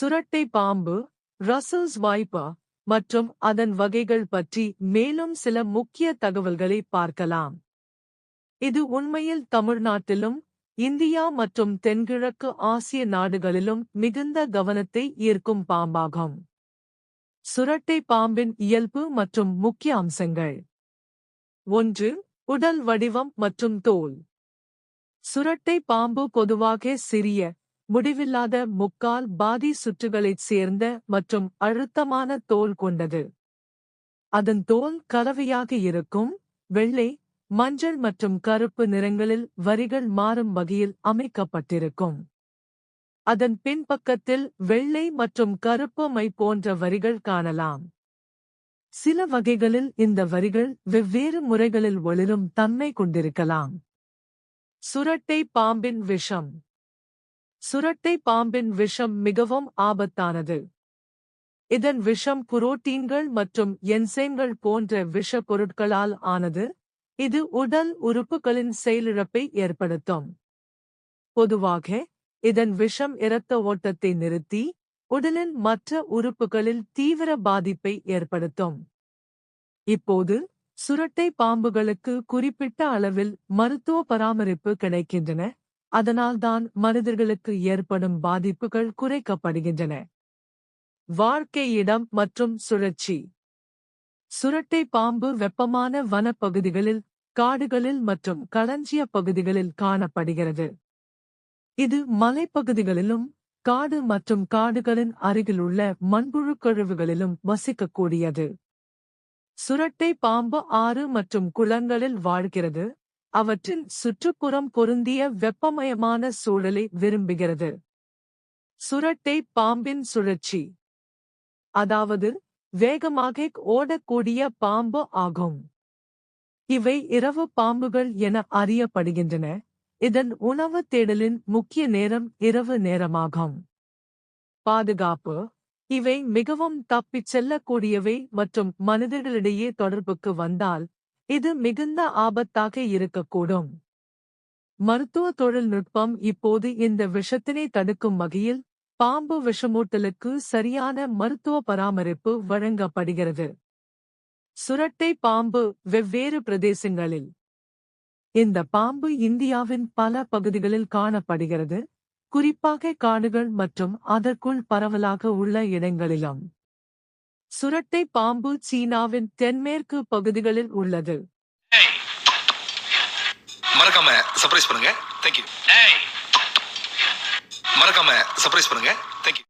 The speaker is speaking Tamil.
சுரட்டை பாம்பு ரசல்ஸ் வாய்ப்பா மற்றும் அதன் வகைகள் பற்றி மேலும் சில முக்கிய தகவல்களை பார்க்கலாம். இது உண்மையில் தமிழ்நாட்டிலும் இந்தியா மற்றும் தென்கிழக்கு ஆசிய நாடுகளிலும் மிகுந்த கவனத்தை ஈர்க்கும் பாம்பாகும். சுரட்டை பாம்பின் இயல்பு மற்றும் முக்கிய அம்சங்கள். ஒன்று உடல் வடிவம் மற்றும் தோல். சுரட்டை பாம்பு பொதுவாக சிறிய முடிவில்லாத முக்கால் பாதி சுற்றுகளைச் சேர்ந்த மற்றும் அழுத்தமான தோல் கொண்டது. அதன் தோல் கலவையாக இருக்கும். வெள்ளை மஞ்சள் மற்றும் கருப்பு நிறங்களில் வரிகள் மாறும் வகையில் அமைக்கப்பட்டிருக்கும். அதன் பின்பக்கத்தில் வெள்ளை மற்றும் கருப்பு மை போன்ற வரிகள் காணலாம். சில வகைகளில் இந்த வரிகள் வெவ்வேறு முறைகளில் ஒளிரும் தன்மை கொண்டிருக்கலாம். சுரட்டை பாம்பின் விஷம். சுரட்டை பாம்பின் விஷம் மிகவும் ஆபத்தானது. இதன் விஷம் புரோட்டீன்கள் மற்றும் என்சைம்கள் போன்ற விஷ பொருட்களால் ஆனது இது உடல் உறுப்புகளின் செயலிழப்பை ஏற்படுத்தும். பொதுவாக இதன் விஷம் இரத்த ஓட்டத்தை நிறுத்தி உடலின் மற்ற உறுப்புகளில் தீவிர பாதிப்பை ஏற்படுத்தும். இப்போது சுரட்டை பாம்புகளுக்கு குறிப்பிட்ட அளவில் மருத்துவ பராமரிப்பு கிடைக்கின்றன. அதனால்தான் மனிதர்களுக்கு ஏற்படும் பாதிப்புகள் குறைக்கப்படுகின்றன. வாழ்க்கை இடம் மற்றும் சுழற்சி. சுரட்டை பாம்பு வெப்பமான வனப்பகுதிகளில் காடுகளில் மற்றும் களஞ்சிய பகுதிகளில் காணப்படுகிறது. இது மலைப்பகுதிகளிலும் காடு மற்றும் காடுகளின் அருகிலுள்ள மண்புழு கழிவுகளிலும் வசிக்கக்கூடியது. சுரட்டை பாம்பு ஆறு மற்றும் குளங்களில் வாழ்கிறது. அவற்றின் சுற்றுப்புறம் பொருந்திய வெப்பமயமான சூழலை விரும்புகிறது. சுரட்டை பாம்பின் சுழற்சி. அதாவது வேகமாக ஓடக்கூடிய பாம்பு ஆகும். இவை இரவு பாம்புகள் என அறியப்படுகின்றன. இதன் உணவு தேடலின் முக்கிய நேரம் இரவு நேரமாகும். பாதுகாப்பு. இவை மிகவும் தப்பிச் செல்லக்கூடியவை மற்றும் மனிதர்களிடையே தொடர்புக்கு வந்தால் இது மிகுந்த ஆபத்தாக இருக்கக்கூடும். மருத்துவ தொழில்நுட்பம் இப்போது இந்த விஷத்தினை தடுக்கும் வகையில் பாம்பு விஷமூட்டலுக்கு சரியான மருத்துவ பராமரிப்பு வழங்கப்படுகிறது. சுரட்டை பாம்பு வெவ்வேறு பிரதேசங்களில். இந்த பாம்பு இந்தியாவின் பல பகுதிகளில் காணப்படுகிறது குறிப்பாக காடுகள் மற்றும் அதற்குள் பரவலாக உள்ள இடங்களிலும். சுரட்டை பாம்பு சீனாவின் தென்மேற்கு பகுதிகளில் உள்ளது. மறக்காம சர்ப்ரைஸ் பண்ணுங்க. தேங்க்யூ மறக்காம சர்ப்ரைஸ் பண்ணுங்க.